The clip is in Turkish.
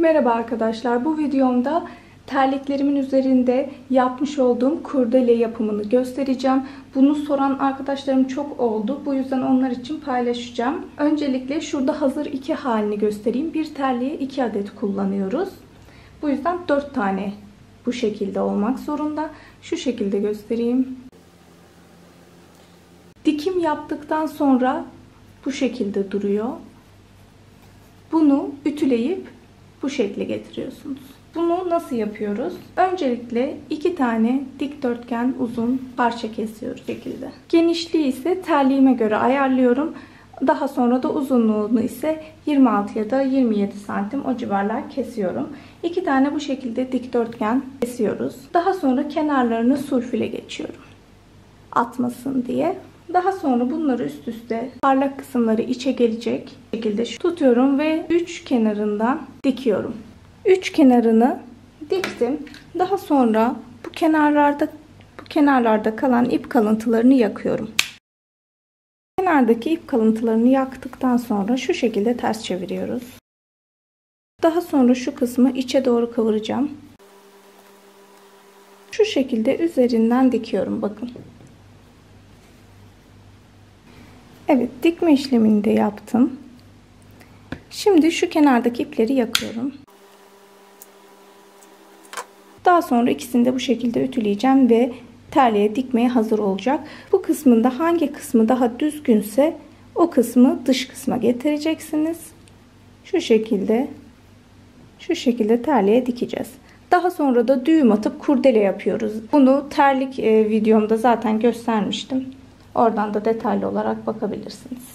Merhaba arkadaşlar. Bu videomda terliklerimin üzerinde yapmış olduğum kurdele yapımını göstereceğim. Bunu soran arkadaşlarım çok oldu. Bu yüzden onlar için paylaşacağım. Öncelikle şurada hazır iki halini göstereyim. Bir terliğe iki adet kullanıyoruz. Bu yüzden dört tane bu şekilde olmak zorunda. Şu şekilde göstereyim. Dikim yaptıktan sonra bu şekilde duruyor. Bunu ütüleyip bu şekle getiriyorsunuz. Bunu nasıl yapıyoruz? Öncelikle iki tane dikdörtgen uzun parça kesiyoruz şekilde. Genişliği ise terliğime göre ayarlıyorum. Daha sonra da uzunluğunu ise 26 ya da 27 santim o civarlar kesiyorum. İki tane bu şekilde dikdörtgen kesiyoruz. Daha sonra kenarlarını sulfile geçiyorum. Atmasın diye. Daha sonra bunları üst üste parlak kısımları içe gelecek şekilde tutuyorum ve üç kenarından dikiyorum. Üç kenarını diktim. Daha sonra bu kenarlarda bu kenarlarda kalan ip kalıntılarını yakıyorum. Kenardaki ip kalıntılarını yaktıktan sonra şu şekilde ters çeviriyoruz. Daha sonra şu kısmı içe doğru kıvıracağım. Şu şekilde üzerinden dikiyorum bakın. Evet dikme işlemini de yaptım. Şimdi şu kenardaki ipleri yakıyorum. Daha sonra ikisini de bu şekilde ütüleyeceğim ve terliğe dikmeye hazır olacak. Bu kısmında hangi kısmı daha düzgünse o kısmı dış kısma getireceksiniz. Şu şekilde şu şekilde terliğe dikeceğiz. Daha sonra da düğüm atıp kurdele yapıyoruz. Bunu terlik videomda zaten göstermiştim. Oradan da detaylı olarak bakabilirsiniz.